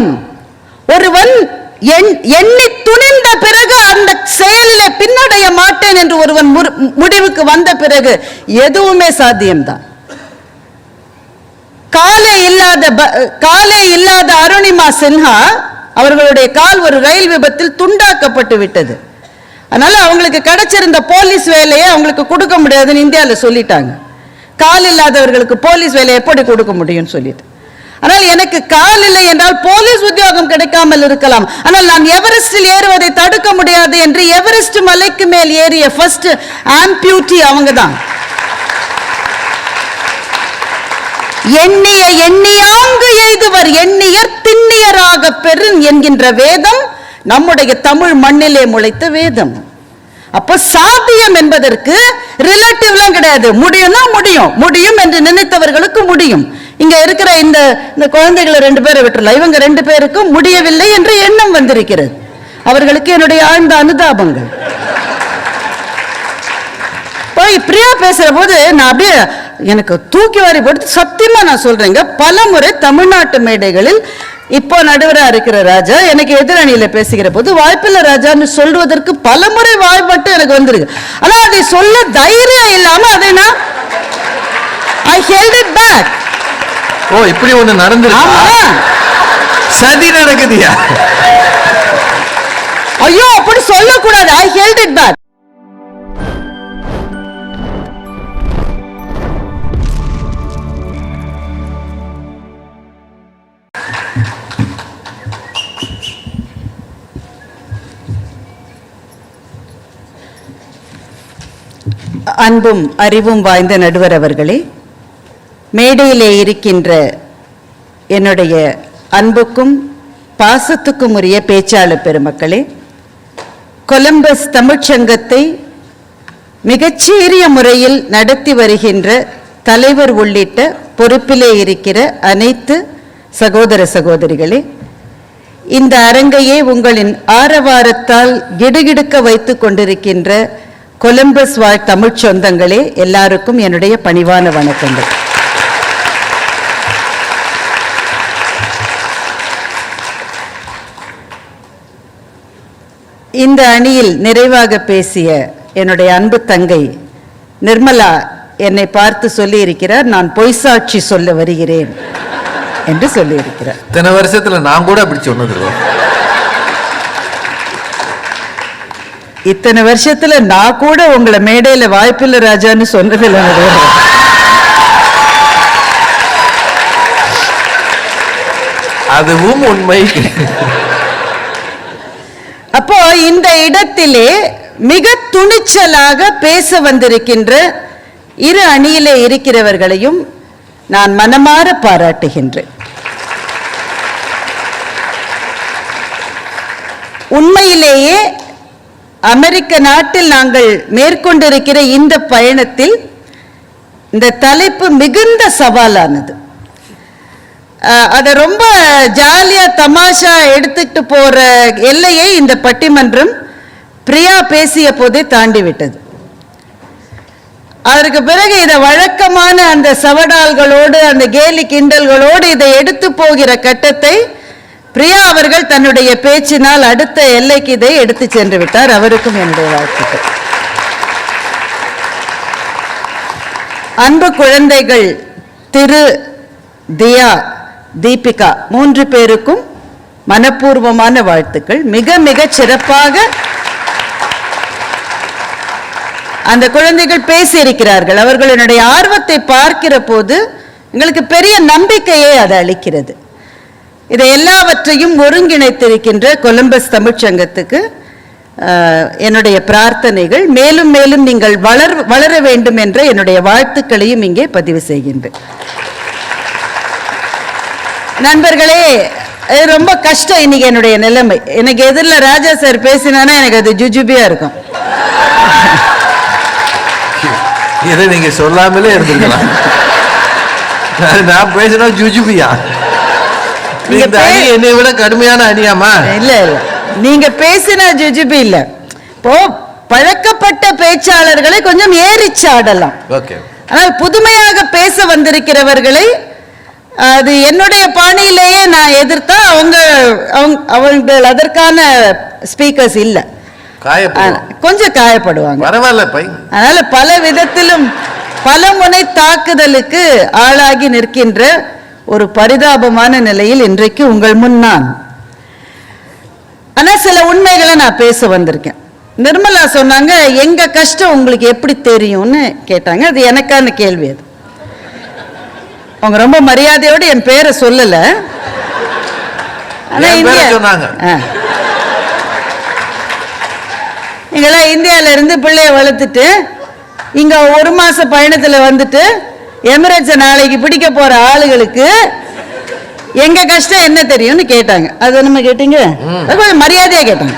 முடியும் ஒருவன் எண்ணி துணிந்த பிறகு அந்த செயலிலே பின்னடைய மாட்டேன் என்று ஒருவன் முடிவுக்கு வந்த பிறகு எதுவுமே சாத்தியம்தான். காலே இல்லாத காலே இல்லாத அருணிமா சின்ஹா அவர்களுடைய கால் ஒரு ரயில் விபத்தில் துண்டாக்கப்பட்டு விட்டது. அதனால அவங்களுக்கு கிடைச்சிருந்த போலீஸ் வேலையை அவங்களுக்கு கொடுக்க முடியாதுன்னு இந்தியால சொல்லிட்டாங்க. கால் இல்லாதவர்களுக்கு போலீஸ் வேலையை எப்படி கொடுக்க முடியும்னு சொல்லிட்டு. ஆனால் எனக்கு கால் இல்லை என்றால் போலீஸ் உத்தியோகம் கிடைக்காமல் இருக்கலாம். ஆனால் நான் எவரெஸ்டில் ஏறுவதை தடுக்க முடியாது என்று எவரெஸ்ட் மலைக்கு மேல் ஏறிய ஃபர்ஸ்ட் ஆம்பியூட்டி அவங்க தான் எண்ணிய எண்ணியாங்கு எய்துவர் எண்ணியர் திண்ணியராக பெறும் என்கின்ற வேதம் நம்முடைய தமிழ் மண்ணிலே முளைத்த வேதம். அப்ப சாத்தியம் என்பதற்கு ரிலேட்டிவ்லாம் கிடையாது. முடியும்னா முடியும். முடியும் என்று நினைத்தவர்களுக்கு முடியும். இங்க இருக்கிற இந்த இந்த குழந்தைகளை ரெண்டு பேரை விட்டுறலாம். இவங்க ரெண்டு பேருக்கும் முடியவில்லை என்ற எண்ணம் வந்திருக்கிறது. அவர்களுக்கு என்னுடைய ஆழ்ந்த அனுதாபங்கள். போய் பிரியா பேசுற போது நான் அப்படியே எனக்கு தூக்கி வாரி போட்டு சத்தியமா நான் சொல்றேங்க. பல முறை தமிழ்நாட்டு மேடைகளில் இப்போ நடுவராக இருக்கிற ராஜா எனக்கு எதிரணியில பேசுகிற போது வாய்ப்பில்லை ராஜான்னு சொல்வதற்கு பல முறை வாய்ப்பட்டு எனக்கு வந்திருக்கு. ஆனா அதை சொல்ல தைரியம் இல்லாம அதை நான் ஐ ஹெல்ட் இட் பேக் ஓ இப்படி ஒண்ணு நடந்துருக்கா? சதி நடக்குதுயா? ஐயோ அப்படி சொல்லக்கூடாது. ஐ ஹெல்ட் இட் பேக் அன்பும் அறிவும் வாய்ந்த நடுவர் அவர்களே மேடையிலே இருக்கின்ற என்னுடைய அன்புக்கும் பாசத்துக்கும் உரிய பேச்சாளர் பெருமக்களே கொலம்பஸ் தமிழ்ச்சங்கத்தை மிகச்சீரிய முறையில் நடத்தி வருகின்ற தலைவர் உள்ளிட்ட பொறுப்பிலே இருக்கிற அனைத்து சகோதர சகோதரிகளே இந்த அரங்கையே உங்களின் ஆரவாரத்தால் கிடுகிடுக்க வைத்து கொண்டிருக்கின்ற கொலம்பஸ் வாழ் தமிழ்ச் சொந்தங்களே எல்லாருக்கும் என்னுடைய பணிவான வணக்கங்கள். இந்த அணியில் நிறைவாக பேசிய என்னுடைய அன்பு தங்கை நிர்மலா என்னை பார்த்து சொல்லியிருக்கிறார் நான் பொய்சாட்சி சொல்ல வருகிறேன் என்று சொல்லியிருக்கிறார் இத்தனை வருஷத்துல நான் கூட அப்படி சொன்னது. இத்தனை வருஷத்துல நான் கூட உங்களை மேடையில வாய்ப்பில்லை ராஜான்னு சொன்னதில்லை. அதுவும் உண்மை இந்த இடத்திலே மிக துணிச்சலாக பேச வந்திருக்கின்ற இரு அணியிலே இருக்கிறவர்களையும் நான் மனமாற பாராட்டுகின்றேன். உண்மையிலேயே அமெரிக்க நாட்டில் நாங்கள் மேற்கொண்டிருக்கிற இந்த பயணத்தில் இந்த தலைப்பு மிகுந்த சவாலானது. அதை ரொம்ப ஜாலியா தமாஷா எடுத்துக்கிட்டு போகிற எல்லையை இந்த பட்டிமன்றம் பிரியா பேசிய போதே தாண்டி விட்டது அதற்கு பிறகு இதை வழக்கமான அந்த சவடால்களோடு அந்த கேலி கிண்டல்களோடு இதை எடுத்து போகிற கட்டத்தை பிரியா அவர்கள் தன்னுடைய பேச்சினால் அடுத்த எல்லைக்கு இதை எடுத்து சென்று விட்டார். அவருக்கும் என்னுடைய வாழ்த்துக்கள். அன்பு குழந்தைகள் திரு தியா தீபிகா மூன்று பேருக்கும் மனப்பூர்வமான வாழ்த்துக்கள். மிக மிக சிறப்பாக அந்த குழந்தைகள் பேசியிருக்கிறார்கள். அவர்களுடைய ஆர்வத்தை பார்க்கிற போது எங்களுக்கு பெரிய நம்பிக்கையை அது அளிக்கிறது. இதை எல்லாவற்றையும் ஒருங்கிணைத்திருக்கின்ற கொலம்பஸ் தமிழ்ச்சங்கத்துக்கு ஆஹ், என்னுடைய பிரார்த்தனைகள். மேலும் மேலும் நீங்கள் வளர் வளர வேண்டும் என்ற என்னுடைய வாழ்த்துக்களையும் இங்கே பதிவு செய்கின்றேன். நண்பர்களே இது ரொம்ப கஷ்டம் இன்னைக்கு என்னுடைய நிலைமை. எனக்கு எதிரில் ராஜா சார் பேசினானா எனக்கு அது ஜுஜுபியா இருக்கும். இதை நீங்க சொல்லாமலே இருந்திருக்கலாம். நான் பேசினா ஜுஜுபியா? என்னை விட கடுமையான அணியாமா? இல்ல இல்ல. நீங்க பேசின ஜுஜுபி இல்ல. இப்போ பழக்கப்பட்ட பேச்சாளர்களை கொஞ்சம் ஏறிச்சு ஆடலாம் ஓகே. ஆனால் புதுமையாக பேச வந்திருக்கிறவர்களை அது என்னுடைய பாணியிலேயே நான் எதிர்த்தா அவங்க அவங்க அவங்கள் அதற்கான ஸ்பீக்கர்ஸ் இல்லை. கொஞ்சம் காயப்படுவாங்க. அதனால பல விதத்திலும் பல முனை தாக்குதலுக்கு ஆளாகி நிற்கின்ற ஒரு பரிதாபமான நிலையில் இன்றைக்கு உங்கள் முன் நான். ஆனா சில உண்மைகளை நான் பேச வந்திருக்கேன். நிர்மலா சொன்னாங்க எங்க கஷ்டம் உங்களுக்கு எப்படி தெரியும்னு? கேட்டாங்க. அது எனக்கான கேள்வி அது. அவங்க ரொம்ப மரியாதையோடு என் பேரை சொல்லல. ஆனா இந்தியா. நீங்களாம் இந்தியால இருந்து பிள்ளைய வளர்த்துட்டு இங்க ஒரு மாச பயணத்துல வந்துட்டு எமிரேட்ஸை நாளைக்கு பிடிக்க போற ஆளுகளுக்கு எங்க கஷ்டம் என்ன தெரியும்னு கேட்டாங்க. அது நம்ம கேட்டீங்க? கொஞ்சம் மரியாதையா கேட்டாங்க.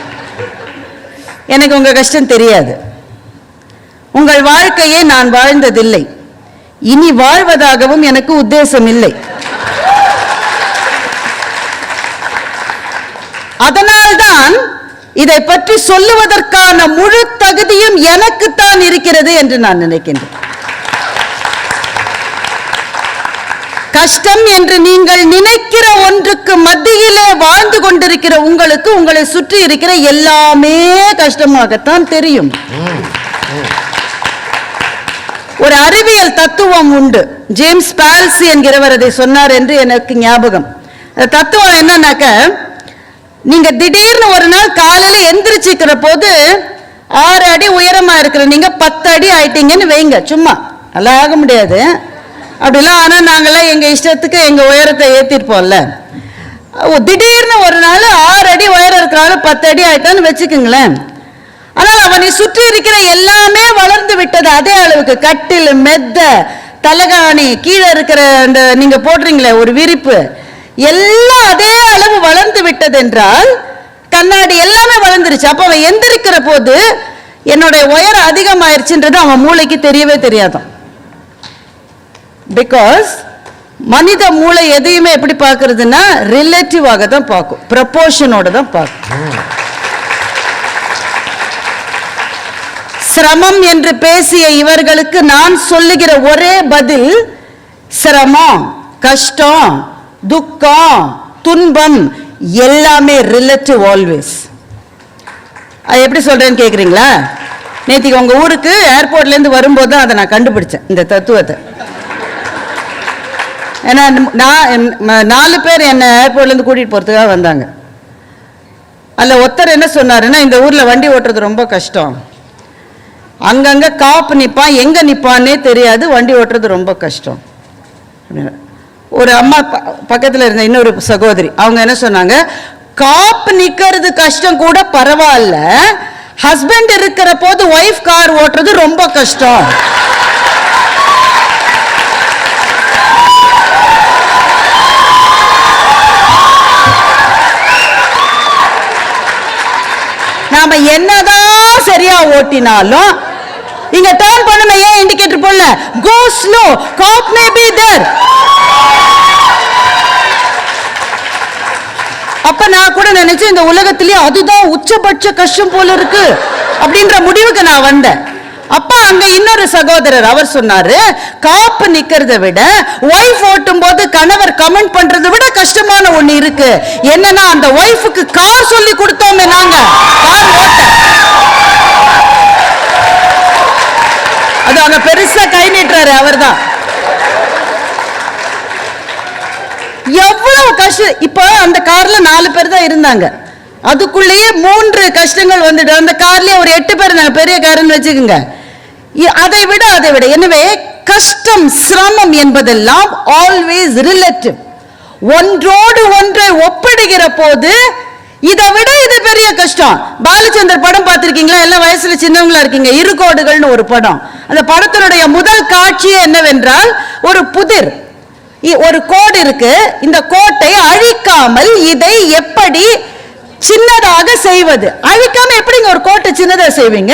எனக்கு உங்க கஷ்டம் தெரியாது. உங்கள் வாழ்க்கையை நான் வாழ்ந்ததில்லை. இனி வாழ்வதாகவும் எனக்கு உத்தேசம் இல்லை அதனால்தான் இதை பற்றி சொல்லுவதற்கான முழு தகுதியும் எனக்குத்தான் இருக்கிறது என்று நான் நினைக்கின்றேன். கஷ்டம் என்று நீங்கள் நினைக்கிற ஒன்றுக்கு மத்தியிலே வாழ்ந்து கொண்டிருக்கிற உங்களுக்கு உங்களை சுற்றி இருக்கிற எல்லாமே கஷ்டமாகத்தான் தெரியும். ஒரு அறிவியல் தத்துவம் உண்டு. ஜேம்ஸ் பால்சி என்கிறவர் அதை சொன்னார் என்று எனக்கு ஞாபகம். அந்த தத்துவம் என்னன்னாக்க நீங்க திடீர்னு ஒரு நாள் காலையில எந்திரிச்சிக்கிற போது ஆறு அடி உயரமா இருக்கிற நீங்க பத்து அடி ஆயிட்டீங்கன்னு வைங்க சும்மா. நல்லா ஆக முடியாது. அப்படிலாம் ஆனா நாங்கெல்லாம் எங்க இஷ்டத்துக்கு எங்க உயரத்தை ஏற்றிருப்போம்ல ஓ, திடீர்னு ஒரு நாள் ஆறு அடி உயரம் இருக்கிறாரு பத்து அடி ஆயிட்டான்னு வச்சுக்கோங்களேன். ஆனால் அவனை சுற்றி இருக்கிற எல்லாமே வளர்ந்து விட்டது. அதே அளவுக்கு கட்டில் மெத்த தலகாணி கீழே இருக்கிற அந்த நீங்க போடுறீங்களே ஒரு விரிப்பு. எல்லாம் அதே அளவு வளர்ந்து விட்டது என்றால் கண்ணாடி எல்லாமே வளர்ந்துருச்சு. அப்போ அவன் எந்திருக்கிற போது என்னுடைய உயரம் அதிகமாயிருச்சுன்றது அவன் மூளைக்கு தெரியவே தெரியாதான் பிகாஸ் மனித மூளை எதையுமே எப்படி பார்க்கறதுன்னா ரிலேட்டிவாக தான் பார்க்கும். ப்ரப்போர்ஷனோட தான் பார்க்கும். சிரமம் என்று பேசிய இவர்களுக்கு நான் சொல்லுகிற ஒரே பதில் சிரமம் கஷ்டம் துக்கம் துன்பம் எல்லாமே ரிலேட்டிவ் ஆல்வேஸ் அது எப்படி சொல்றேன்னு கேக்குறீங்களா? நேத்திக்கு உங்க ஊருக்கு ஏர்போர்ட்ல இருந்து வரும்போது தான் அதை நான் கண்டுபிடிச்சேன் இந்த தத்துவத்தை. ஏன்னா நான் நாலு பேர் என்ன ஏர்போர்ட்ல இருந்து கூட்டிட்டு போறதுக்காக வந்தாங்க. அதில் ஒருத்தர் என்ன சொன்னாருன்னா இந்த ஊர்ல வண்டி ஓட்டுறது ரொம்ப கஷ்டம். அங்கங்கே காப்பு நிற்பான் எங்கே நிற்பான்னே தெரியாது. வண்டி ஓட்டுறது ரொம்ப கஷ்டம். ஒரு அம்மா ப- இருந்த இன்னொரு சகோதரி அவங்க என்ன சொன்னாங்க? காப்பு நிற்கிறது கஷ்டம் கூட பரவாயில்ல. ஹஸ்பண்ட் இருக்கிற போது ஒய்ஃப் கார் ஓட்டுறது ரொம்ப கஷ்டம். நாம என்னதான் சரியா ஓட்டினாலும் இங்க டர்ன் பண்ணுமே ஏன் இண்டிகேட்டர் போடல go slow cop maybe there அப்ப நான் கூட நினைச்சேன் இந்த உலகத்திலேயே அதுதான் உச்சபட்ச கஷ்டம் போல இருக்கு அப்படின்ற முடிவுக்கு நான் வந்தேன். அப்ப அங்க இன்னொரு சகோதரர் அவர் சொன்னாரு காப்பு நிக்கிறத விட ஒய்ஃப் ஓட்டும் போது கணவர் கமெண்ட் பண்றதை விட கஷ்டமான ஒண்ணு இருக்கு. என்னன்னா அந்த ஒய்ஃபுக்கு கார் சொல்லி கொடுத்தோமே நாங்க. கார் ஓட்ட. அது அங்க பெருசா கை நீட்டுறாரு அவர்தான். எவ்வளவு கஷ்டம் இப்ப அந்த கார்ல நாலு பேர் தான் இருந்தாங்க. அதுக்குள்ளேயே மூன்று கஷ்டங்கள் வந்துட்டு அந்த கார்லயே ஒரு எட்டு பேர் இருந்தாங்க பெரிய காருன்னு வச்சுக்கோங்க. அதை விட அதை விட எனவே கஷ்டம் சிரமம் என்பதெல்லாம் ஆல்வேஸ் ரிலேட்டிவ் ஒன்றோடு ஒன்றை ஒப்பிடுகிற போது இதை விட இது பெரிய கஷ்டம். பாலச்சந்தர் படம் பார்த்திருக்கீங்களா? எல்லாம் வயசுல சின்னவங்களா இருக்கீங்க. இரு கோடுகள்னு ஒரு படம். அந்த படத்தினுடைய முதல் காட்சியே என்னவென்றால் ஒரு புதிர். இ- ஒரு கோடு இருக்கு. இந்த கோட்டை அழிக்காமல் இதை எப்படி சின்னதாக செய்வது? அழிக்காம எப்படிங்க ஒரு கோட்டை சின்னதா செய்வீங்க?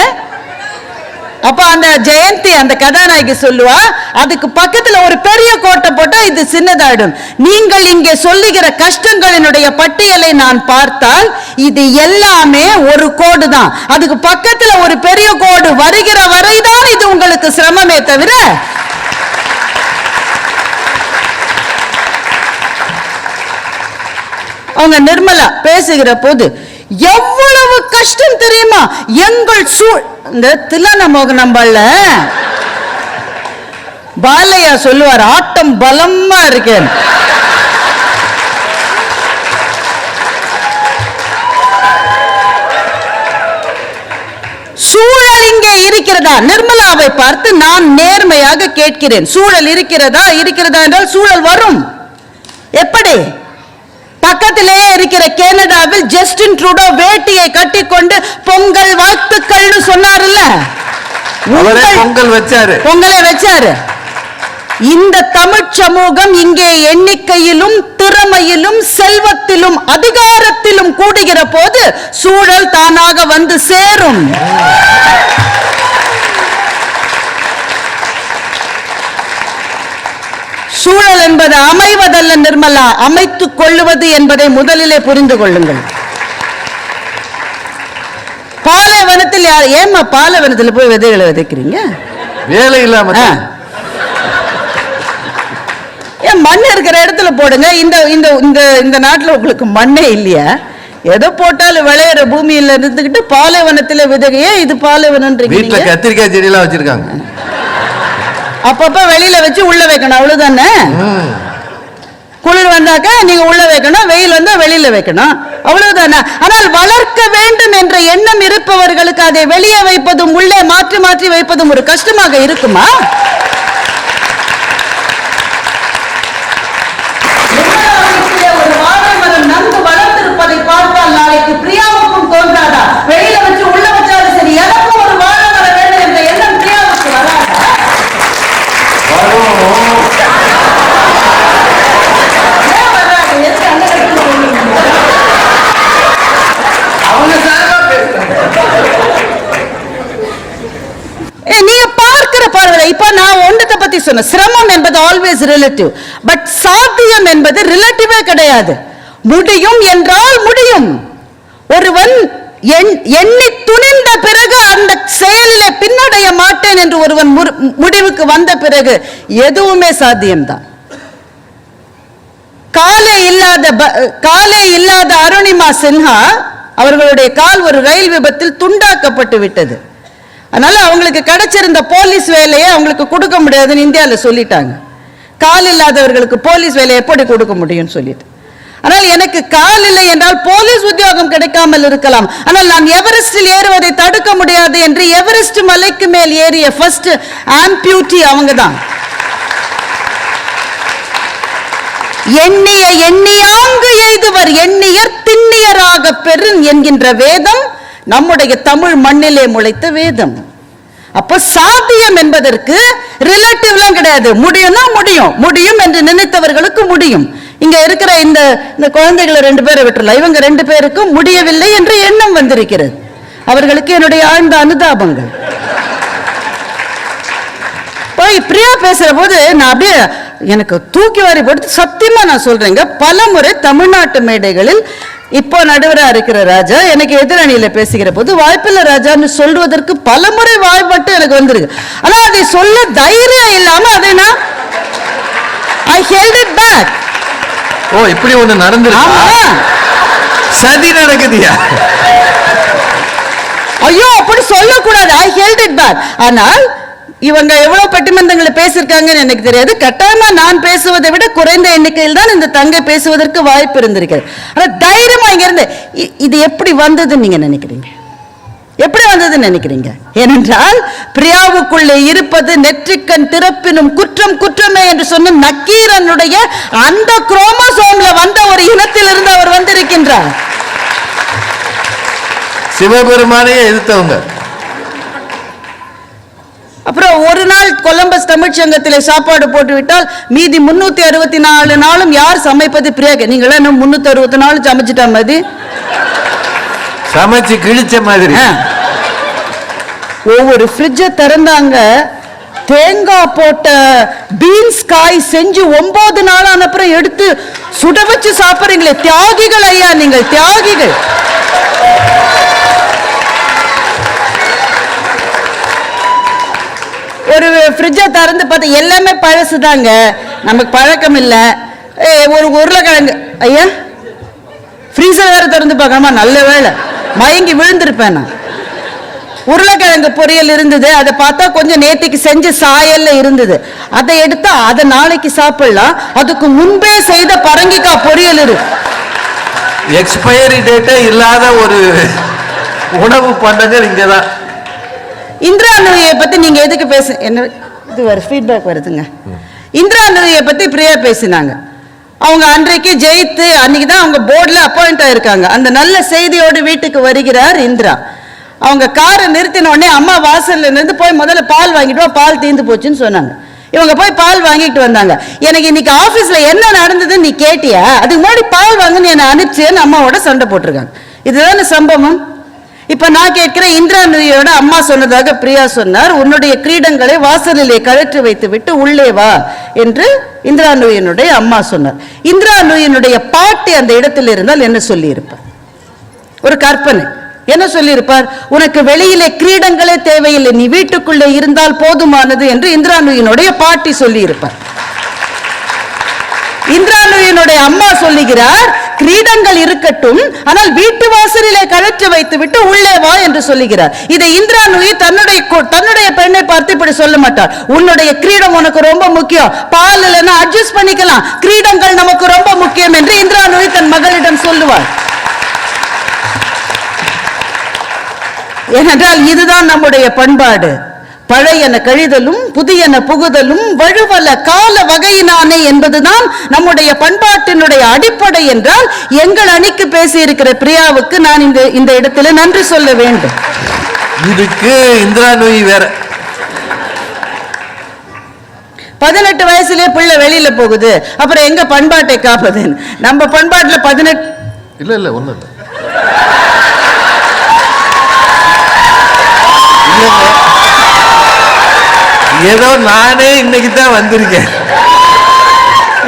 அப்ப அந்த ஜெயந்தி அந்த கதாநாயகி சொல்லுவா அதுக்கு பக்கத்துல ஒரு பெரிய கோட்டை போட்டா இது சின்னதாயிடும். நீங்கள் இங்கே சொல்லுகிற கஷ்டங்களினுடைய பட்டியலை நான் பார்த்தால் இது எல்லாமே ஒரு கோடு தான் அதுக்கு பக்கத்துல ஒரு பெரிய கோடு வருகிற வரைதான் இது உங்களுக்கு சிரமமே தவிர அவங்க நிர்மலா பேசுகிற போது எவ்வளவு கஷ்டம் தெரியுமா? எங்கள் சூழ் இந்த தில்லன மோகனம்பாள்ல பாலையா சொல்லுவார் ஆட்டம் பலமா இருக்கேன். சூழல் இங்கே இருக்கிறதா? நிர்மலாவை பார்த்து நான் நேர்மையாக கேட்கிறேன். சூழல் இருக்கிறதா? இருக்கிறதா என்றால் சூழல் வரும். எப்படி? பக்கத்திலேயே இருக்கிற கனடாவில் ஜஸ்டின் ட்ரூடோ வேட்டியை கட்டிக்கொண்டு பொங்கல் வாழ்த்துக்கள்னு சொன்னார்ல பொங்கல் வச்சாரு. பொங்கலை வச்சாரு. இந்த தமிழ் சமூகம் இங்கே எண்ணிக்கையிலும் திறமையிலும் செல்வத்திலும் அதிகாரத்திலும் கூடுகிற போது சூழல் தானாக வந்து சேரும். சூழல் என்பது அமைவதல்ல நிர்மலா அமைத்துக் கொள்ளுவது என்பதை முதலிலே புரிந்து கொள்ளுங்கள் பாலைவனத்தில் யார் ஏம்மா பாலைவனத்தில் போய் விதைகளை விதைக்கிறீங்க வேலை இல்லாம. ஏன் மண் இருக்கிற இடத்துல போடுங்க இந்த இந்த இந்த இந்த நாட்டுல உங்களுக்கு மண்ணே இல்லையா எதை போட்டாலும் விளையிற பூமியில இருந்துகிட்டு பாலைவனத்துல விதைகையே இது நீங்க? கத்திரிக்காய் செடி எல்லாம் வச்சிருக்காங்க அப்பப்ப வெளியில வச்சு உள்ள வைக்கணும் அவ்வளவுதானே. குளிர் வந்தாக்க நீங்க உள்ள வைக்கணும் வெயில் வந்தா வெளியில வைக்கணும் அவ்வளவுதானே? ஆனால் வளர்க்க வேண்டும் என்ற எண்ணம் இருப்பவர்களுக்கு அதை வெளியே வைப்பதும் உள்ளே மாற்றி மாற்றி வைப்பதும் ஒரு கஷ்டமாக இருக்குமா? நன்கு வளர்ந்திருப்பதை பார்த்தால் நாளைக்கு பிரியாவுக்கும் தோன்றாதா? வெளியில வச்சு உள்ள வச்சாலும் சரி எனக்கும் ஒரு வாழை மரம் வேண்டும் என்ற எண்ணம் பிரியாவுக்கு வராதா ஏன் வராது எதுக்கு அந்த இடத்துல சொல்றீங்க? அவங்க சார்பா பேசுறாங்க. ஏய், நீங்க பார்க்கிற பார்வை இப்ப நான் ஒன்றத்தை பத்தி சொன்னேன் சிரமம் என்பது ஆல்வேஸ் ரிலேட்டிவ் பட் சாத்தியம் என்பது ரிலேட்டிவே கிடையாது. முடியும் என்றால் முடியும். ஒருவன் எண்ணி துணிந்த பிறகு அந்த செயலிலே பின்னடைய மாட்டேன் என்று ஒருவன் முடிவுக்கு வந்த பிறகு எதுவுமே சாத்தியம்தான். காலே இல்லாத காலை காலே இல்லாத அருணிமா சின்ஹா அவர்களுடைய கால் ஒரு ரயில் விபத்தில் துண்டாக்கப்பட்டு விட்டது. அதனால அவங்களுக்கு கிடைச்சிருந்த போலீஸ் வேலையை அவங்களுக்கு கொடுக்க முடியாதுன்னு இந்தியாவில் சொல்லிட்டாங்க. கால் இல்லாதவர்களுக்கு போலீஸ் வேலையை எப்படி கொடுக்க முடியும்னு சொல்லிட்டு. ஆனால் எனக்கு கால் இல்லை என்றால் போலீஸ் உத்தியோகம் கிடைக்காமல் இருக்கலாம். ஆனால் நான் எவரெஸ்டில் ஏறுவதை தடுக்க முடியாது என்று எவரெஸ்ட் மலைக்கு மேல் ஏறிய ஃபர்ஸ்ட் ஆம்பியூட்டி அவங்க தான் எண்ணிய எண்ணியாங்கு எய்துவர் எண்ணியர் திண்ணியராக பெறும் என்கின்ற வேதம் நம்முடைய தமிழ் மண்ணிலே முளைத்த வேதம். அப்ப சாத்தியம் என்பதற்கு ரிலேட்டிவ்லாம் கிடையாது. முடியும்னா முடியும். முடியும் என்று நினைத்தவர்களுக்கு முடியும். இங்க இருக்கிற இந்த இந்த குழந்தைகளை ரெண்டு பேரை விட்டுறலாம். இவங்க ரெண்டு பேருக்கும் முடியவில்லை என்று எண்ணம் வந்திருக்கிறது. அவர்களுக்கு என்னுடைய ஆழ்ந்த அனுதாபங்கள். போய் பிரியா பேசுற போது நான் அப்படியே எனக்கு தூக்கி வாரி போட்டு சத்தியமா நான் சொல்றேங்க. பல முறை தமிழ்நாட்டு மேடைகளில் இப்போ நடுவரா இருக்கிற ராஜா எனக்கு எதிரணியில பேசுகிற போது வாய்ப்பில்லை ராஜான்னு சொல்வதற்கு பல முறை வாய் மட்டும் எனக்கு வந்திருக்கு. ஆனா அதை சொல்ல தைரியம் இல்லாம அதை நான் ஐ ஹெல்ட் இட் பேக் ஓ இப்படி ஒண்ணு நடந்துருக்கா? சதி நடக்குதுயா? ஐயோ அப்படி சொல்லக்கூடாது. ஐ ஹெல்ட் இட் பேக் ஆனால் இவங்க எவ்வளவு பட்டிமன்றங்களை பேசியிருக்காங்கன்னு எனக்கு தெரியாது. கட்டாயமா நான் பேசுவதை விட குறைந்த எண்ணிக்கையில் தான் இந்த தங்கை பேசுவதற்கு வாய்ப்பு இருந்திருக்கிறது. ஆனா தைரியமா இங்க இருந்து இது எப்படி வந்ததுன்னு நீங்க நினைக்கிறீங்க? எப்படி வந்ததுன்னு நினைக்கிறீங்க? ஏனென்றால் பிரியாவுக்குள்ளே இருப்பது நெற்றிக்கண் திறப்பினும் குற்றம் குற்றமே என்று சொன்ன நக்கீரனுடைய அந்த குரோமோசோம்ல வந்த ஒரு இனத்திலிருந்து அவர் வந்திருக்கின்றார். சிவபெருமானையே எதிர்த்தவங்க. அப்புறம் ஒரு நாள் கொலம்பஸ் தமிழ்ச்சங்கத்திலே சாப்பாடு போட்டு விட்டால் மீதி முன்னூத்தி அறுபத்தி நாலு நாளும் யார் சமைப்பது பிரியாக்க நீங்களா இன்னும் முன்னூத்தி அறுபத்தி நாலு சமைச்சிட்டா மாதிரி? சமைச்சு கிழிச்ச மாதிரி. ஒவ்வொரு ஃப்ரிட்ஜை திறந்தாங்க. தேங்காய் போட்ட பீன்ஸ் காய் செஞ்சு ஒன்பது நாள் அப்புறம் எடுத்து சுட வச்சு சாப்பிடுறீங்களே. தியாகிகள் ஐயா நீங்கள் தியாகிகள். ஒரு ஃப்ரிட்ஜை திறந்து பார்த்தா எல்லாமே பழசுதாங்க. நமக்கு பழக்கம் இல்லை ஒரு உருளைக்கிழங்கு. ஐயா ஃப்ரீசர் வேறு திறந்து பார்க்காம நல்ல வேளை. மயங்கி விழுந்திருப்பேன் நான். உருளைக்கிழங்கு பொரியல் இருந்தது. அதை பார்த்தா கொஞ்சம் நேத்திக்கு செஞ்ச சாயல்ல இருந்தது. அதை எடுத்தா அதை நாளைக்கு சாப்பிடலாம். அதுக்கு முன்பே செய்த பரங்கிக்காய் பொரியல் இரு. எக்ஸ்பைரி டேட்டே இல்லாத ஒரு உணவு பண்டங்கள் இங்கதான். இந்திரா நூயை பத்தி நீங்க எதுக்கு பேச என்ன? இது வர ஃபீட்பேக் வருதுங்க. இந்திரா நூயை பத்தி பிரியா பேசினாங்க. அவங்க அன்றைக்கு ஜெயித்து அன்னைக்கு தான் அவங்க போர்டில் அப்பாயிண்ட் ஆயிருக்காங்க. அந்த நல்ல செய்தியோடு வீட்டுக்கு வருகிறார் இந்திரா. அவங்க காரை நிறுத்தின உடனே அம்மா வாசல்ல இருந்து போய் முதல்ல பால் வாங்கிட்டு வா பால் தீந்து போச்சுன்னு சொன்னாங்க. இவங்க போய் பால் வாங்கிட்டு வந்தாங்க. எனக்கு இன்னைக்கு ஆபீஸ்ல என்ன நடந்ததுன்னு நீ கேட்டியா? அதுக்கு முன்னாடி பால் வாங்குன்னு என்னை அனுப்பிச்சேன்னு அம்மாவோட சண்டை போட்டிருக்காங்க. இதுதானே சம்பவம்? இப்ப நான் கேட்கிறேன் இந்திரா நூயோட அம்மா சொன்னதாக பிரியா சொன்னார் உன்னுடைய கிரீடங்களை வாசலிலே கழற்றி வைத்து விட்டு உள்ளே வா என்று இந்திரா நூயனுடைய அம்மா சொன்னார். இந்திரா நூயனுடைய பாட்டி அந்த இடத்தில் இருந்தால் என்ன சொல்லியிருப்பார்? ஒரு கற்பனை. என்ன சொல்லியிருப்பார்? உனக்கு வெளியிலே கிரீடங்களே தேவையில்லை நீ வீட்டுக்குள்ளே இருந்தால் போதுமானது என்று இந்திரா நூயினுடைய பாட்டி சொல்லியிருப்பார். இந்திரா இந்திராணுவினுடைய அம்மா சொல்லுகிறார் கிரீடங்கள் இருக்கட்டும். ஆனால் வீட்டு வாசலிலே கழற்றி வைத்து விட்டு உள்ளே வா என்று சொல்லுகிறார். இதை இந்திரா இந்திராணுவி தன்னுடைய தன்னுடைய பெண்ணை பார்த்து இப்படி சொல்ல மாட்டார். உன்னுடைய கிரீடம் உனக்கு ரொம்ப முக்கியம். பால் இல்லைன்னா அட்ஜஸ்ட் பண்ணிக்கலாம். கிரீடங்கள் நமக்கு ரொம்ப முக்கியம் என்று இந்திரா இந்திராணுவி தன் மகளிடம் சொல்லுவார். ஏனென்றால் இதுதான் நம்முடைய பண்பாடு. பழையன கழிதலும் புதியன புகுதலும் வழுவல கால வகையினானே என்பதுதான் நம்முடைய பண்பாட்டினுடைய அடிப்படை என்றால் எங்கள் அணிக்கு பேசியிருக்கிற பிரியாவுக்கு நான் இந்த இந்த இடத்துல நன்றி சொல்ல வேண்டும். இதுக்கு இந்திரா நோய் வேற. பதினெட்டு வயசுலயே பிள்ளை வெளியில போகுது. அப்புறம் எங்க பண்பாட்டை காப்பது நம்ம பண்பாட்டுல பதினெட்டு இல்ல இல்ல ஒண்ணும் இல்ல. ஏதோ நானே இன்னைக்கு தான் வந்திருக்கேன்.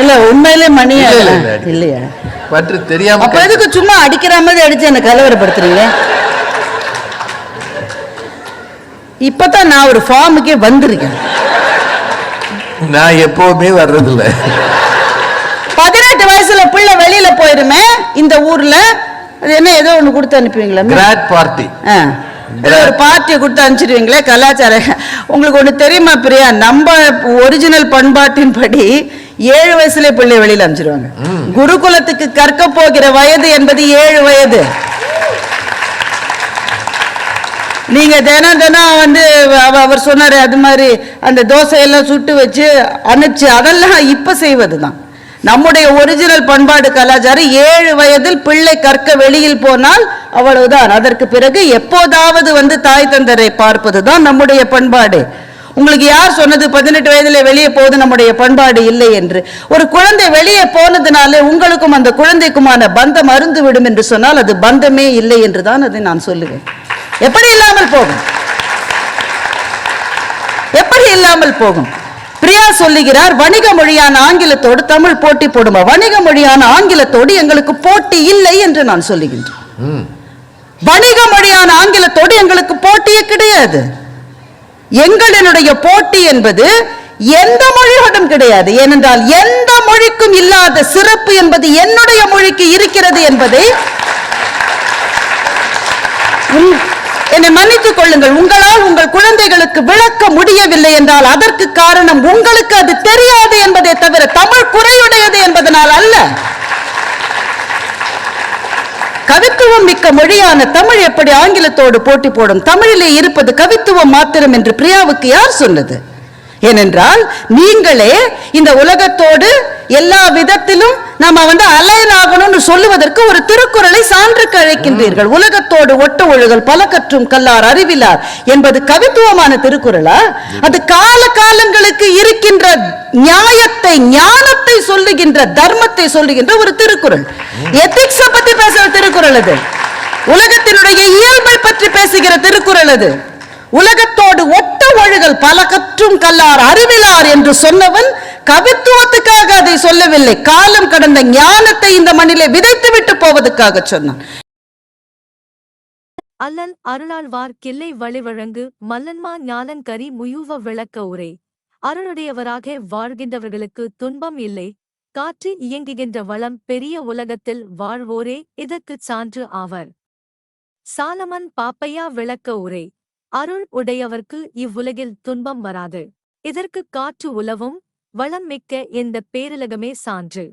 இல்ல உண்மையிலே இல்ல. இல்லையா? பற்று தெரியாம அப்ப எதுக்கு சும்மா அடிக்கிற மாதிரி அடிச்சு என்ன கலவரப்படுத்துறீங்க? இப்பதான் நான் ஒரு ஃபார்முக்கே வந்திருக்கேன். நான் எப்பவுமே வர்றதில்ல. பதினெட்டு வயசுல பிள்ளை வெளியில போயிருமே இந்த ஊர்ல அது என்ன ஏதோ ஒண்ணு கொடுத்து அனுப்புவீங்களா? கிராட் பார்ட்டி ஆ. ஏதோ ஒரு பார்ட்டியை கொடுத்து அனுப்பிச்சிடுவீங்களே கலாச்சார. உங்களுக்கு ஒண்ணு தெரியுமா பிரியா? நம்ம ஒரிஜினல் பண்பாட்டின்படி ஏழு வயசுல பிள்ளை வெளியில அனுப்பிச்சிடுவாங்க. குருகுலத்துக்கு கற்க போகிற வயது என்பது ஏழு வயது. நீங்க தினம் தினம் வந்து அவ- அவர் சொன்னாரு அது மாதிரி அந்த தோசையெல்லாம் சுட்டு வச்சு அனுப்பிச்சு அதெல்லாம் இப்ப செய்வதுதான். நம்முடைய ஒரிஜினல் பண்பாடு கலாச்சாரம் ஏழு வயதில் பிள்ளை கற்க வெளியில் போனால் அவ்வளவுதான். அதற்கு பிறகு எப்போதாவது வந்து தாய் தந்தரை பார்ப்பது தான் நம்முடைய பண்பாடு. உங்களுக்கு யார் சொன்னது பதினெட்டு வயதுல வெளியே போகுது நம்முடைய பண்பாடு இல்லை என்று. ஒரு குழந்தை வெளியே போனதுனாலே உங்களுக்கும் அந்த குழந்தைக்குமான பந்தம் அருந்து விடும் என்று சொன்னால் அது பந்தமே இல்லை என்று தான் அதை நான் சொல்லுவேன். எப்படி இல்லாமல் போகும்? எப்படி இல்லாமல் போகும்? பிரியா சொல்லுகிறார் வணிக மொழியான ஆங்கிலத்தோடு தமிழ் போட்டி போடுமா? வணிக மொழியான ஆங்கிலத்தோடு எங்களுக்கு போட்டி இல்லை என்று நான் சொல்லுகின்றேன். வணிக மொழியான ஆங்கிலத்தோடு எங்களுக்கு போட்டியே கிடையாது. எங்களினுடைய போட்டி என்பது எந்த மொழியோடும் கிடையாது. ஏனென்றால் எந்த மொழிக்கும் இல்லாத சிறப்பு என்பது என்னுடைய மொழிக்கு இருக்கிறது என்பதை என்னை மன்னித்துக் கொள்ளுங்கள். உங்களால் உங்கள் குழந்தைகளுக்கு விளக்க முடியவில்லை என்றால் அதற்கு காரணம் உங்களுக்கு அது தெரியாது என்பதை தவிர தமிழ் குறையுடையது என்பதனால் அல்ல. கவித்துவம் மிக்க மொழியான தமிழ் எப்படி ஆங்கிலத்தோடு போட்டி போடும்? தமிழிலே இருப்பது கவித்துவம் மாத்திரம் என்று பிரியாவுக்கு யார் சொன்னது? ஏனென்றால் நீங்களே இந்த உலகத்தோடு எல்லா விதத்திலும் நாம வந்து அலைன் ஆகணும்னு சொல்லுவதற்கு ஒரு திருக்குறளை சான்றுக்கு அழைக்கின்றீர்கள் உலகத்தோடு ஒட்ட ஒழுகல் பல கற்றும் கல்லார் அறிவிலார் என்பது கவித்துவமான திருக்குறளா? அது கால காலங்களுக்கு இருக்கின்ற நியாயத்தை ஞானத்தை சொல்லுகின்ற தர்மத்தை சொல்லுகின்ற ஒரு திருக்குறள். எத்திக்ஸ பத்தி பேசுற திருக்குறள் அது. உலகத்தினுடைய இயல்பை பற்றி பேசுகிற திருக்குறள் அது. உலகத்தோடு ஒட்ட ஒழுகல் பல கற்றும் கல்லார் அறிவிலார் என்று சொன்னவன் கவித்துவத்துக்காக அதை சொல்லவில்லை. காலம் கடந்த ஞானத்தை இந்த மண்ணிலே விதைத்து விட்டு போவதற்காக சொன்னான். அல்லன் அருளாழ்வார் கிள்ளை வழிவழங்கு மல்லன்மா ஞானங்கரி முயுவ விளக்க உரை. அருளுடையவராக வாழ்கின்றவர்களுக்கு துன்பம் இல்லை. காற்று இயங்குகின்ற வளம் பெரிய உலகத்தில் வாழ்வோரே இதற்குச் சான்று ஆவர். சாலமன் பாப்பையா விளக்க உரை. அருள் உடையவர்க்கு இவ்வுலகில் துன்பம் வராது. இதற்குக் காற்று உலவும் வளம் மிக்க இந்த பேரிலகமே சான்று.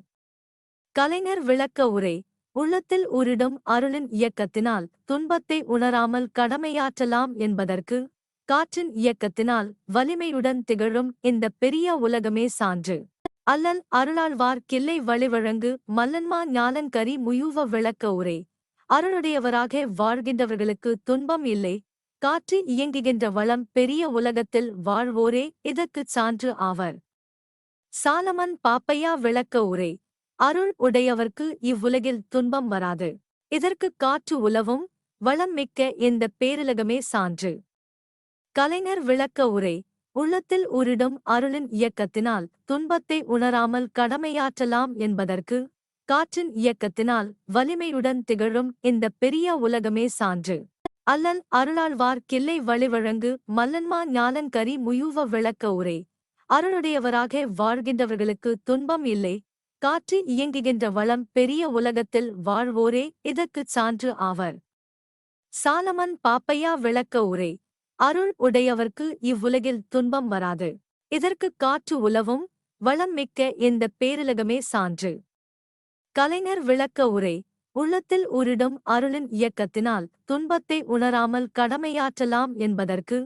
கலைஞர் விளக்க உரை உள்ளத்தில் உரிடும் அருளின் இயக்கத்தினால் துன்பத்தை உணராமல் கடமையாற்றலாம் என்பதற்கு காற்றின் இயக்கத்தினால் வலிமையுடன் திகழும் இந்த பெரிய உலகமே சான்று. அல்லல் அருளாழ்வார் கிள்ளை வழிவழங்கு மல்லன்மா ஞாலங்கரி முயூவ விளக்க உரை அருளுடையவராக வாழ்கின்றவர்களுக்கு துன்பம் இல்லை காற்று இயங்குகின்ற வளம் பெரிய உலகத்தில் வாழ்வோரே இதற்குச் சான்று ஆவர். சாலமன் பாப்பையா விளக்க உரை. அருள் உடையவர்க்கு இவ்வுலகில் துன்பம் வராது. இதற்குக் காற்று உலவும் வளம் மிக்க இந்த பேரிலகமே சான்று. கலைஞர் விளக்க உரை. உள்ளத்தில் உரிடும் அருளின் இயக்கத்தினால் துன்பத்தை உணராமல் கடமையாற்றலாம் என்பதற்கு காற்றின் இயக்கத்தினால் வலிமையுடன் திகழும் இந்த பெரிய உலகமே சான்று. அல்லல் அருளாழ்வார் கிள்ளை வழிவழங்கு மல்லன்மா ஞாலங்கரி முயூவ விளக்க உரை. அருளுடையவராக வாழ்கின்றவர்களுக்கு துன்பம் இல்லை. காற்று இயங்குகின்ற வளம் பெரிய உலகத்தில் வாழ்வோரே இதற்குச் சான்று ஆவர். சாலமன் பாப்பையா விளக்க உரை. அருள் உடையவர்க்கு இவ்வுலகில் துன்பம் வராது. இதற்குக் காற்று உலவும் வளம் மிக்க இந்த பேரிலகமே சான்று. கலைஞர் விளக்க உரை. உள்ளத்தில் உரிடும் அருளின் இயக்கத்தினால் துன்பத்தை உணராமல் கடமையாற்றலாம் என்பதற்கு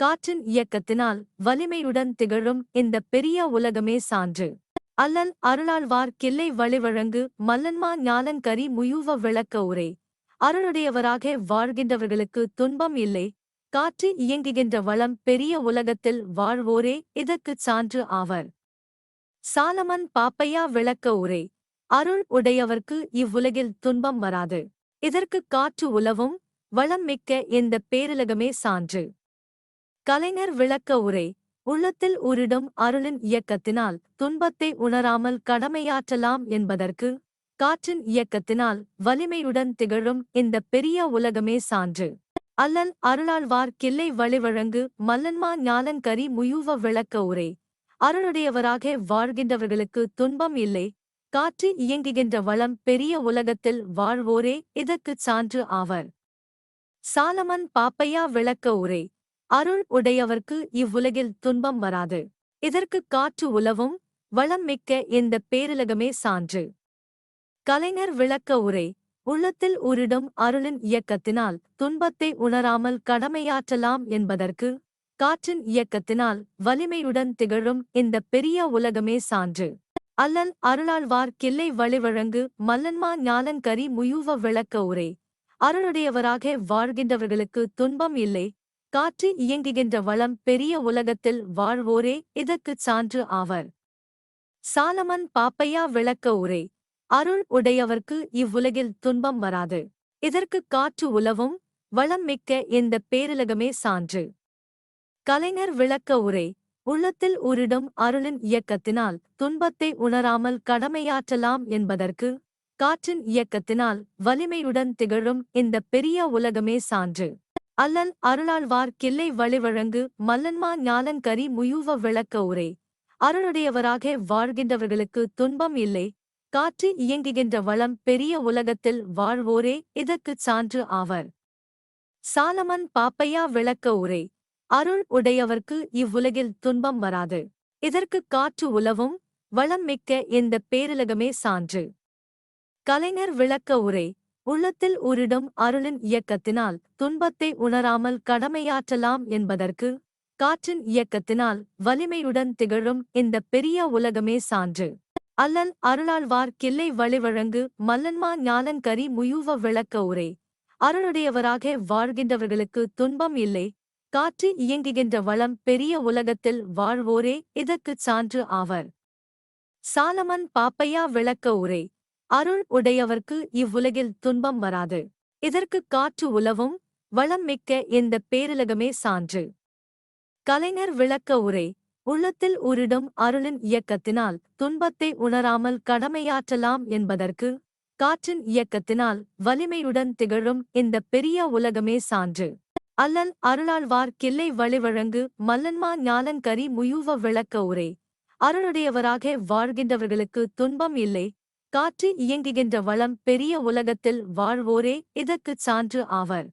காற்றின் இயக்கத்தினால் வலிமையுடன் திகழும் இந்த பெரிய உலகமே சான்று. அல்லல் அருளாழ்வார் கிள்ளை வழிவழங்கு மல்லன்மா ஞாலங்கரி முயூவ விளக்க உரை. அருளுடையவராக வாழ்கின்றவர்களுக்கு துன்பம் இல்லை. காற்று இயங்குகின்ற வளம் பெரிய உலகத்தில் வாழ்வோரே இதற்குச் சான்று ஆவர். சாலமன் பாப்பையா விளக்க உரை. அருள் உடையவர்க்கு இவ்வுலகில் துன்பம் வராது. இதற்குக் காற்று உலவும் வளம் மிக்க இந்த பேரிலகமே சான்று. கலைஞர் விளக்க உரை உள்ளத்தில் உரிடும் அருளின் இயக்கத்தினால் துன்பத்தை உணராமல் கடமையாற்றலாம் என்பதற்கு காற்றின் இயக்கத்தினால் வலிமையுடன் திகழும் இந்த பெரிய உலகமே சான்று. அல்லல் அருளாழ்வார் கிள்ளை வழிவழங்கு மல்லன்மா ஞாலங்கரி முயூவ விளக்க உரை அருளுடையவராக வாழ்கின்றவர்களுக்கு துன்பம் இல்லை காற்று இயங்குகின்ற வளம் பெரிய உலகத்தில் வாழ்வோரே இதற்குச் சான்று ஆவர். சாலமன் பாப்பையா விளக்க உரை. அருள் உடையவர்க்கு இவ்வுலகில் துன்பம் வராது. இதற்குக் காற்று உலவும் வளம் மிக்க இந்த பேரிலகமே சான்று. கலைஞர் விளக்க உரை. உள்ளத்தில் உரிடும் அருளின் இயக்கத்தினால் துன்பத்தை உணராமல் கடமையாற்றலாம் என்பதற்கு காற்றின் இயக்கத்தினால் வலிமையுடன் திகழும் இந்த பெரிய உலகமே சான்று. அல்லல் அருளாழ்வார் கிள்ளை வழிவழங்கு மல்லன்மா ஞாலங்கரி முயூவ விளக்க உரை. அருளுடையவராக வாழ்கின்றவர்களுக்கு துன்பம் இல்லை. காற்று இயங்குகின்ற வளம் பெரிய உலகத்தில் வாழ்வோரே இதற்குச் சான்று ஆவர். சாலமன் பாப்பையா விளக்க உரை. அருள் உடையவர்க்கு இவ்வுலகில் துன்பம் வராது. இதற்குக் காற்று உலவும் வளம் மிக்க இந்த பேரிலகமே சான்று. கலைஞர் விளக்க உரை. உள்ளத்தில் உரிடும் அருளின் இயக்கத்தினால் துன்பத்தை உணராமல் கடமையாற்றலாம் என்பதற்கு காற்றின் இயக்கத்தினால் வலிமையுடன் திகழும் இந்த பெரிய உலகமே சான்று. அல்லல் அருளாழ்வார் கிள்ளை வழிவழங்கு மல்லன்மா ஞாலங்கரி முயூவ விளக்க உரை. அருளுடையவராக வாழ்கின்றவர்களுக்கு துன்பம் இல்லை. காற்று இயங்குகின்ற வளம் பெரிய உலகத்தில் வாழ்வோரே இதற்குச் சான்று ஆவர். சாலமன் பாப்பையா விளக்க உரை. அருள் உடையவர்க்கு இவ்வுலகில் துன்பம் வராது. இதற்குக் காற்று உலவும் வளம் மிக்க இந்த பேரிலகமே சான்று. கலைஞர் விளக்க உரை உள்ளத்தில் உரிடும் அருளின் இயக்கத்தினால் துன்பத்தை உணராமல் கடமையாற்றலாம் என்பதற்கு காற்றின் இயக்கத்தினால் வலிமையுடன் திகழும் இந்த பெரிய உலகமே சான்று. அல்லல் அருளாழ்வார் கிள்ளை வழிவழங்கு மல்லன்மா ஞானங்கரி முயூவ விளக்க உரை அருளுடையவராக வாழ்கின்றவர்களுக்கு துன்பம் இல்லை காற்று இயங்குகின்ற வளம் பெரிய உலகத்தில் வாழ்வோரே இதற்குச் சான்று ஆவர். சாலமன் பாப்பையா விளக்க உரை. அருள் உடையவர்க்கு இவ்வுலகில் துன்பம் வராது. இதற்குக் காற்று உலவும் வளம் மிக்க இந்த பேரிலகமே சான்று. கலைஞர் விளக்க உரை. உள்ளத்தில் உரிடும் அருளின் இயக்கத்தினால் துன்பத்தை உணராமல் கடமையாற்றலாம் என்பதற்கு காற்றின் இயக்கத்தினால் வலிமையுடன் திகழும் இந்த பெரிய உலகமே சான்று. அல்லல் அருளாழ்வார் கிள்ளை வழிவழங்கு மல்லன்மா ஞாலங்கரி முயூவ விளக்க உரை. அருளுடையவராக வாழ்கின்றவர்களுக்கு துன்பம் இல்லை. காற்று இயங்குகின்ற வளம் பெரிய உலகத்தில் வாழ்வோரே இதற்குச் சான்று ஆவர்.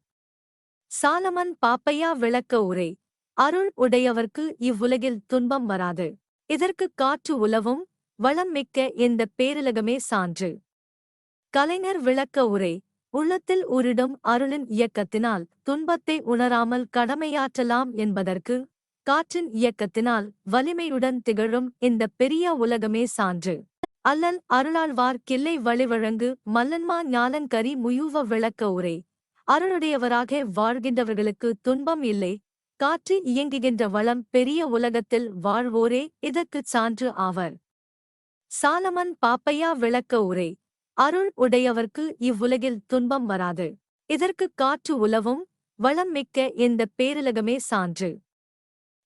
சாலமன் பாப்பையா விளக்க உரை. அருள் உடையவர்க்கு இவ்வுலகில் துன்பம் வராது. இதற்கு காற்று உலவும் வளம் மிக்க இந்த பேரிலகமே சான்று. கலைஞர் விளக்க உரை. உள்ளத்தில் உரிடும் அருளின் இயக்கத்தினால் துன்பத்தை உணராமல் கடமையாற்றலாம் என்பதற்கு காற்றின் இயக்கத்தினால் வலிமையுடன் திகழும் இந்த பெரிய உலகமே சான்று. அல்லல் அருளாழ்வார் கிள்ளை வழிவழங்கு மல்லன்மா ஞாலங்கரி முயூவ விளக்க உரை. அருளுடையவராக வாழ்கின்றவர்களுக்கு துன்பம் இல்லை. காற்று இயங்குகின்ற வளம் பெரிய உலகத்தில் வாழ்வோரே இதற்குச் சான்று ஆவர். சாலமன் பாப்பையா விளக்க உரை. அருள் உடையவர்க்கு இவ்வுலகில் துன்பம் வராது. இதற்கு காற்று உலவும் வளம் மிக்க இந்த பேரிலகமே சான்று.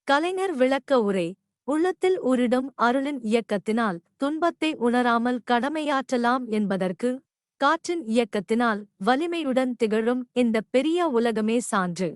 கலைஞர் விளக்க உரை உள்ளத்தில் உரிடும் அருளின் இயக்கத்தினால் துன்பத்தை உணராமல் கடமையாற்றலாம் என்பதற்கு காற்றின் இயக்கத்தினால் வலிமையுடன் திகழும் இந்த பெரிய உலகமே சான்று.